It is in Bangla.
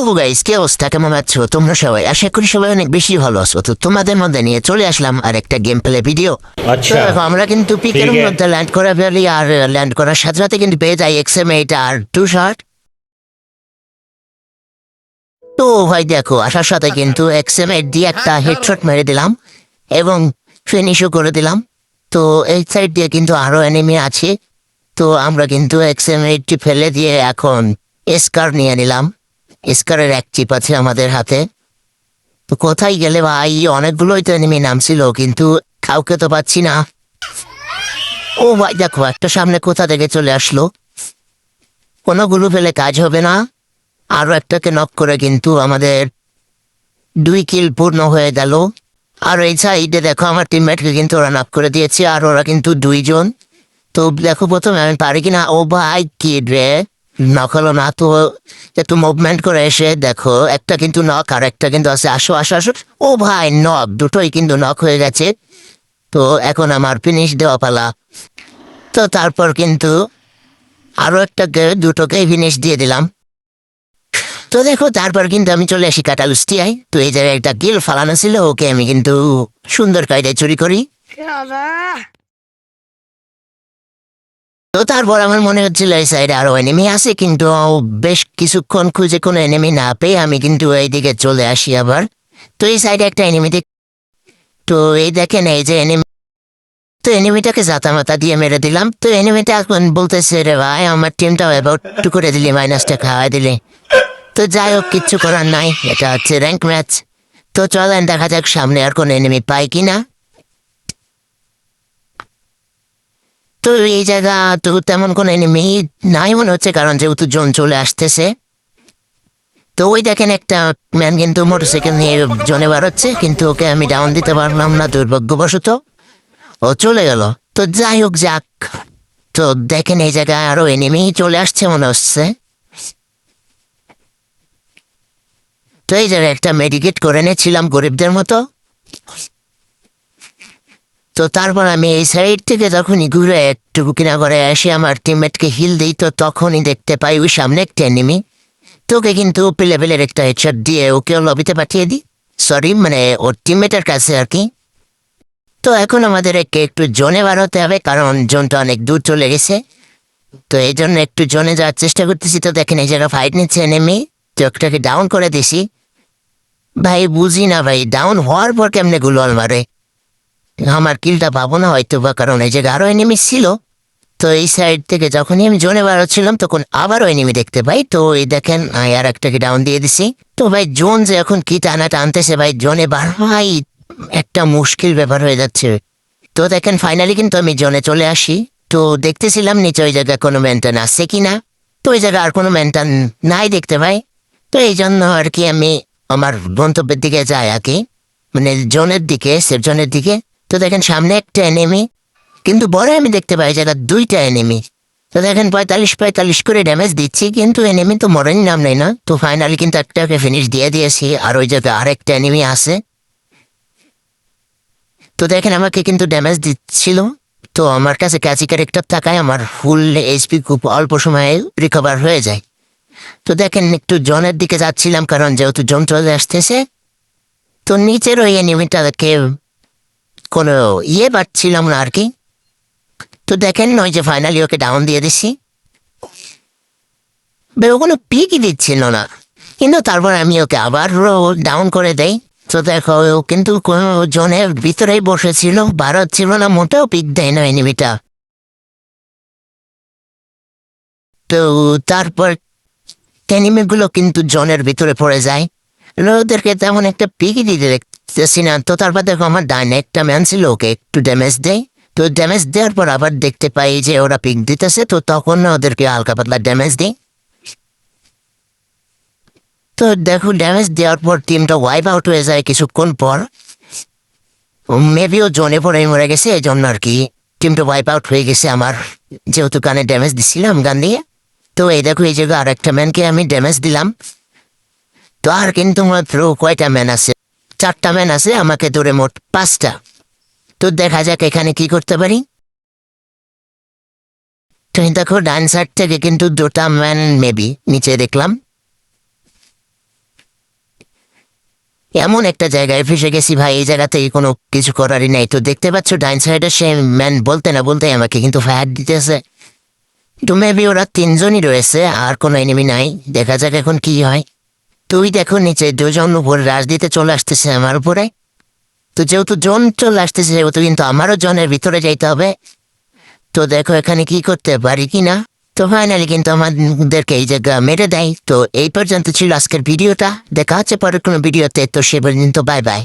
হ্যালো গাইস কে অবস্থা কেমন আছো তোমরা সবাই। আশা করি সবাই অনেক বেশি ভালো আছো। তো তোমাদের মধ্যে নিয়ে চলে আসলাম আর একটা গেম প্লে ভিডিও আচ্ছা। দেখো, আমরা কিন্তু পিকের মধ্যে ল্যান্ড করে ফেলি আর ল্যান্ড করার সাথে সাথে কিন্তু পেয়ে যাই এক্সএম এইট আর টু শট তো ভাই দেখো আসার সাথে কিন্তু এক্সএম এইট দিয়ে একটা হেডশট মেরে দিলাম এবং ফিনিশও করে দিলাম। তো এই সাইড দিয়ে কিন্তু আরও এনিমি আছে। তো আমরা কিন্তু এক্সএম এইটটি ফেলে দিয়ে এখন স্কার নিয়ে নিলাম। স্কারের এক চিপ আছে আমাদের হাতে। তো কোথায় গেলে ভাই? অনেকগুলোই তো এনিমি নামছিল কিন্তু কাউকে তো পাচ্ছি না। ও ভাই, দেখো, একটা সামনে কোথা থেকে চলে আসলো? কোনো গুলো ফেলে কাজ হবে না। আরও একটাকে নক করে কিন্তু আমাদের দুই কিল পূর্ণ হয়ে গেল। আর এই সাইডে দেখো, আমার টিমমেটকে কিন্তু ওরা নক করে দিয়েছে, আর ওরা কিন্তু দুইজন। তো দেখো, প্রথমে আমি পারি কিনা? ও ভাই কি রে। নক হলো না, তো একটু মুভমেন্ট করে এসে দেখো, একটা কিন্তু নক আর একটা কিন্তু আছে। আসো আসো আসো। ও ভাই নক দুটোই কিন্তু নক হয়ে গেছে। তো এখন আমার ফিনিশ দেওয়া পালা। তো তারপর কিন্তু আরও একটাকে দুটোকেই ফিনিশ দিয়ে দিলাম। তো দেখো, তারপর কিন্তু আমি চলে আসি কাটালুস্টিয়ায় তো এই জায়গায় একটা গিল ফালানো ছিল, ওকে আমি কিন্তু সুন্দর কায়দায় চুরি করি। তো তারপর আমার মনে হচ্ছিল এই সাইডে আরও এনিমি আছে, কিন্তু বেশ কিছুক্ষণ খুঁজে কোনো এনিমি না পেয়ে আমি কিন্তু এইদিকে চলে আসি আবার। তো এই সাইডে একটা এনিমি দেখ তো এই দেখেন এই যে এনিমি তো এনিমিটাকে জাতামাতা দিয়ে মেরে দিলাম। তো এনিমিটা এখন বলতেছে, রে ভাই, আমার টিমটাও একটু করে দিলি মাইনাসটা খাওয়াই দিলে। তো যাই হোক, কিচ্ছু করার নাই। এটা হচ্ছে র্যাঙ্ক ম্যাচ তো চলেন, দেখা যাক সামনে আর কোনো এনিমি পাই কিনা। তো এই জায়গা তো তেমন কোনো এনিমি নাই মনে হচ্ছে, কারণ যেহেতু জোন চলে আসতেছে। তো ওই দেখেন একটা ম্যান কিন্তু মোটরসাইকেল নিয়ে জনে বাড়াচ্ছে, কিন্তু ওকে আমি ডাউন দিতে পারলাম না, দুর্ভাগ্যবশত। ও চলে গেল। তো যাই হোক, যাক। তো দেখেন এই জায়গায় আরও এনিমি চলে আসছে মনে হচ্ছে। তো এই জায়গায় একটা মেডিকেট করে নিয়েছিলাম গরিবদের মতো। তো তারপর আমি এই সাইড থেকে যখনই ঘুরে একটু কিনা করে এসে আমার টিমমেটকে হিল দিই, তো তখনই দেখতে পাই ওই সামনে একটা এনিমি তোকে কিন্তু লেভেলের একটা হেডশট দিয়ে ওকেও লবিতে পাঠিয়ে দিই। সরি মানে ওর টিমমেটের কাছে আর কি। তো এখন আমাদের একে একটু জোনে বার হতে হবে, কারণ জোনটা অনেক দূর চলে গেছে। তো এই জন্য একটু জোনে যাওয়ার চেষ্টা করতেছি। তো দেখেন এই জায়গা ফাইট নিচ্ছে এনেমি তো একটাকে ডাউন করে দিছি। ভাই, বুঝি না ভাই ডাউন হওয়ার পর কেমনে গুলোয়াল মারে? আমার কিলটা পাবো না হয়তো বা কারণ এই জায়গায় আরও এনিমি ছিল। তো এই সাইড থেকে যখনই আমি জোনে বার হচ্ছিলাম তখন আবারও এনিমি দেখতে পাই। তো এই দেখেন আর একটাকে ডাউন দিয়ে দিছি। তো ভাই জোন যে এখন কি টানা টানতেছে ভাই জোনে ভাই, একটা মুশকিল ব্যাপার হয়ে যাচ্ছে। তো দেখেন ফাইনালি কিন্তু আমি জোনে চলে আসি। তো দেখতেছিলাম নিচে ওই জায়গায় কোনো মেনটেন আছে কি না তো ওই জায়গায় আর কোনো মেনটেন নাই দেখতে ভাই। তো এই জন্য আর কি আমি আমার গন্তব্যের দিকে যাই আর কি। মানে জোনের দিকে সেফ দিকে। তো দেখেন সামনে একটা এনেমি কিন্তু বড় আমি দেখতে পাই জায়গা দুইটা এনেমি তো দেখেন পঁয়তাল্লিশ পঁয়তাল্লিশ করে ড্যামেজ দিচ্ছি, কিন্তু এনেমি তো মরেনি নাম নেই না। তো ফাইনালি কিন্তু একটাকে ফিনিশ দিয়ে দিয়েছি, আর ওই জায়গায় আরেকটা এনিমি আছে। তো দেখেন আমাকে কিন্তু ড্যামেজ দিচ্ছিল। তো আমার কাছে ক্যাচি ক্যারেক্টার থাকায় আমার ফুল এইচপি খুব অল্প সময়ে রিকভার হয়ে যায়। তো দেখেন একটু জনের দিকে যাচ্ছিলাম, কারণ যেহেতু জন চলে আসতেছে, তো নিচের ওই এনিমিটাকে কোনো ইয়ে পাচ্ছিলাম না আর কি। তো দেখেন নয় যে ফাইনালি ওকে ডাউন দিয়ে দিছি। ও কোনো পিকই দিচ্ছিল না। কিন্তু তারপর আমি ওকে আবার ডাউন করে দেই। তো দেখো, ও কিন্তু কোনো জনের ভিতরেই বসেছিল, বার হচ্ছিল না, মোটেও পিক দেয় না এনিমিটা তো তারপর এনিমিগুলো কিন্তু জনের ভিতরে পড়ে যায়। ওদেরকে তেমন একটা পিকই দিতে দেখতেছি না তো তারপর দেখো আমার ডাইনে একটা ম্যান ছিল, ওকে একটু ড্যামেজ দেয়। তো ড্যামেজ দেওয়ার পর আবার দেখতে পাই যে ওরা পিক দিতেছে, তো তখন ওদেরকে হালকা পাতলা ড্যামেজ দিই তো দেখো ড্যামেজ দেওয়ার পর টিমটা ওয়াইপ আউট হয়ে যায় কিছুক্ষণ পর। মেবিও জোনে পড়ে মরে গেছে এই জন্য আর কি টিমটা ওয়াইপ আউট হয়ে গেছে আমার। যেহেতু কানে ড্যামেজ দিছিলাম গান দিয়ে। তো এই দেখো, এই জায়গায় আর একটা ম্যানকে আমি ড্যামেজ দিলাম। তো আর কিন্তু মাত্র কয়টা ম্যান আছে? চারটা ম্যান আছে, আমাকে ধরে মোট পাঁচটা। তো দেখা যাক এখানে কি করতে পারি। তুমি দেখো, ডান সাইড থেকে কিন্তু দুটা ম্যান মেবি নিচে দেখলাম। এমন একটা জায়গায় ফেসে গেছি, ভাই, এই জায়গাতে কোনো কিছু করারই নেই। তো দেখতে পাচ্ছ ডাইন সাইডে সে ম্যান বলতে না বলতে আমাকে কিন্তু ফায়ার দিতেছে। তো মেবি ওরা তিনজনই রয়েছে, আর কোনো এনিমি নাই। দেখা যাক এখন কি হয়। তুই দেখো নিচে দুজন উপর রাজ দিতে চলে আসতেছে আমার উপরে। তো যেহেতু জন চলে আসতেছে, সেহেতু কিন্তু আমারও জনের ভিতরে যাইতে হবে। তো দেখো এখানে কি করতে পারি কি না? তো ফাইনালি কিন্তু আমাদেরকে এই জায়গা মেরে দেয়। তো এই পর্যন্ত ছিল আজকের ভিডিওটা। দেখা হচ্ছে পরের কোনো ভিডিওতে। তো সে পর্যন্ত বাই বাই